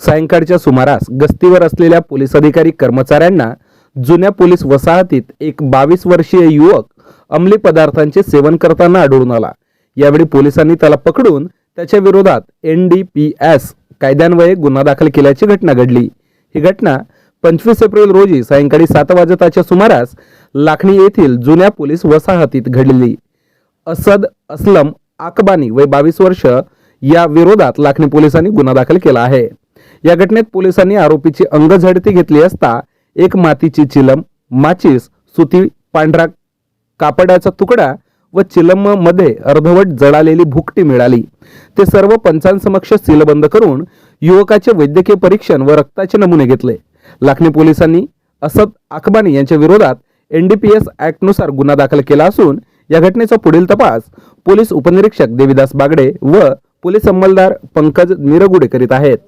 सायंकाळच्या सुमारास गस्तीवर असलेल्या पोलीस अधिकारी कर्मचाऱ्यांना जुन्या पोलीस वसाहतीत एक बावीस वर्षीय युवक अंमली पदार्थांचे सेवन करताना आढळून आला. यावेळी पोलिसांनी त्याला पकडून त्याच्या विरोधात एन डी पी एस कायद्यान्वये गुन्हा दाखल केल्याची घटना घडली. ही घटना पंचवीस एप्रिल रोजी सायंकाळी सात वाजताच्या सुमारास लाखणी येथील जुन्या पोलीस वसाहतीत घडलेली असद असलम आकबानी वय बावीस वर्ष या विरोधात लाखणी पोलिसांनी गुन्हा दाखल केला आहे. या घटनेत पोलिसांनी आरोपीची अंगझडती घेतली असता एक मातीची चिलम माचीस सुती पांढरा कापडाचा तुकडा व चिलममध्ये अर्धवट जळालेली भुकटी मिळाली. ते सर्व पंचांसमक्ष सीलबंद करून युवकाचे वैद्यकीय परीक्षण व रक्ताचे नमुने घेतले. लाखनी पोलिसांनी असद अकबानी यांच्या विरोधात एनडीपीएस ॲक्टनुसार गुन्हा दाखल केला असून या घटनेचा पुढील तपास पोलीस उपनिरीक्षक देविदास बागडे व पोलीस अंमलदार पंकज निरगुडे करीत आहेत.